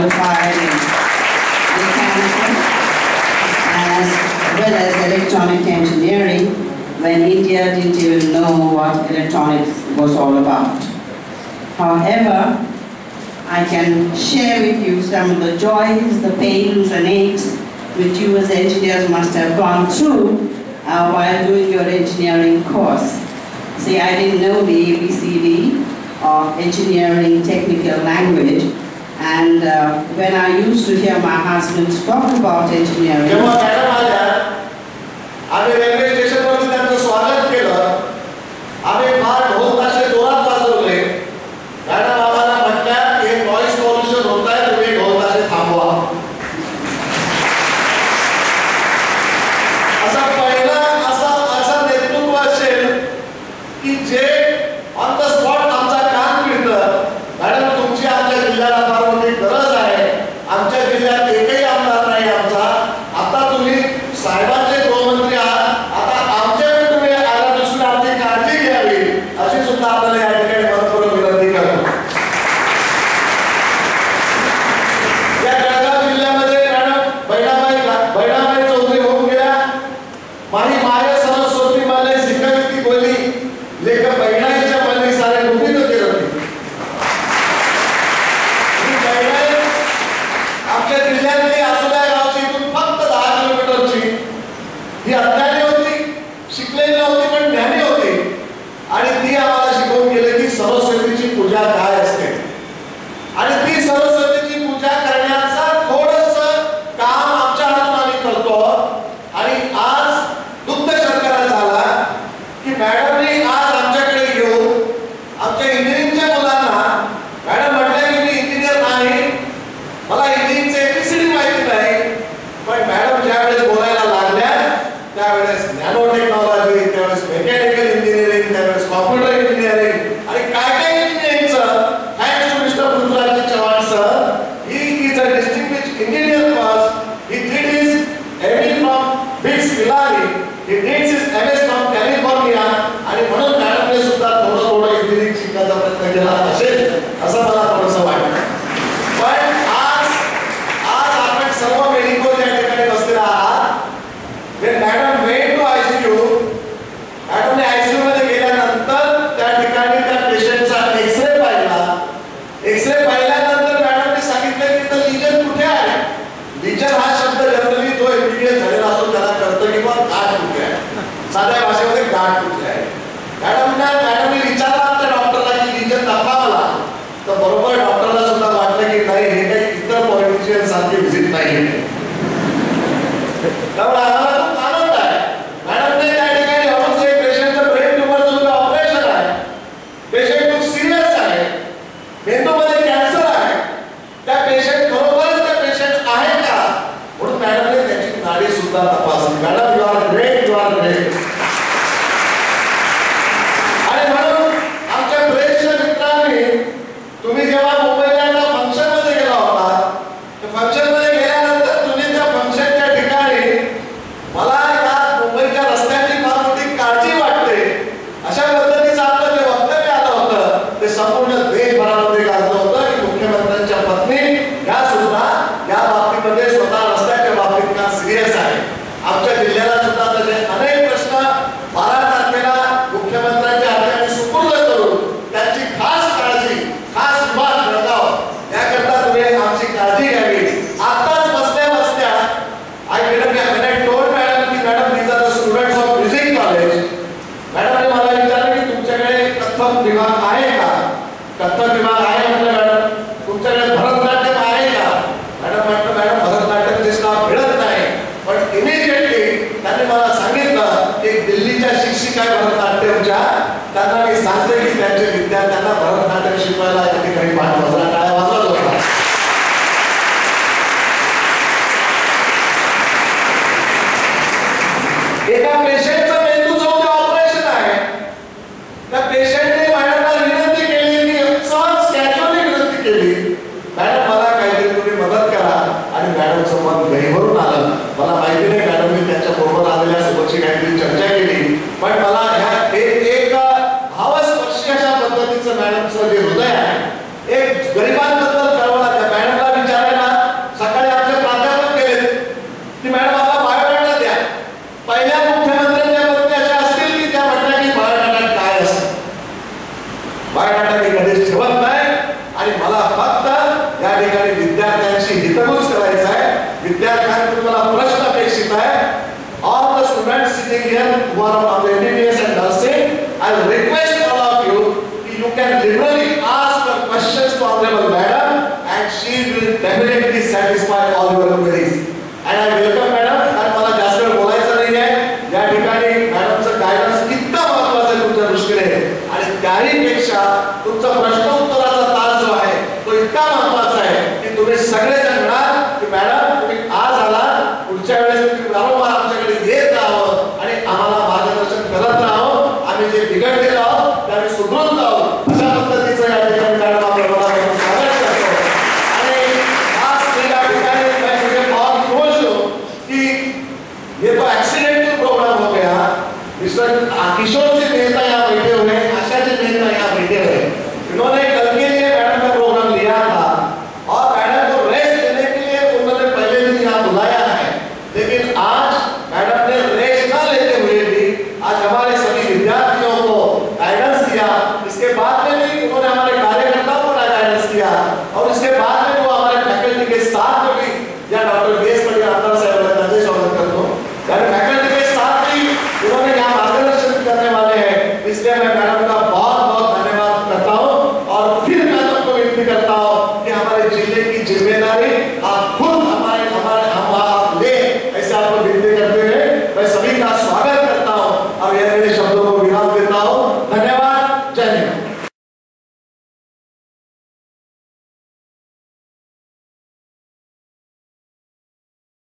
modified in mechanical, as well as electronic engineering, when India didn't even know what electronics was all about. However, I can share with you some of the joys, the pains and aches which you as engineers must have gone through uh, while doing your engineering course. See, I didn't know the ABCD of engineering technical language, and uh, when I used to hear my husband talk about engineering, साध्या भाषेमध्ये गाठ कुठली आहे? Madam मॅडमने म्हणजे विचारला त्या डॉक्टरला की इंजन दाखवा मला तर बरोबर डॉक्टरला सुद्धा वाटलं की नाही हे काही इतर पॉलिटिशियन सारखी विजिट नाही त्यामुळे विभाग आहे का? कथक विभाग आहे म्हटलं मॅडम? तुमच्याकडे भरतनाट्यम आहे का? मॅडम म्हटलं मॅडम भरतनाट्यम ते मिळत नाही. पण इमिजिएटली त्याने मला सांगितलं की दिल्लीच्या शिक्षिका भरतनाट्यमच्या त्यांना मी सांगते की त्यांचे विद्यार्थ्यांना भरतनाट्यम शिकवायला या ठिकाणी पाठवला टाळ्या वाजवत एका पेशंट विद्यार्थ्यांकडून मला प्रश्न अपेक्षित आहे. All the student sitting here वर of MBBS and nursing I request Aquí solo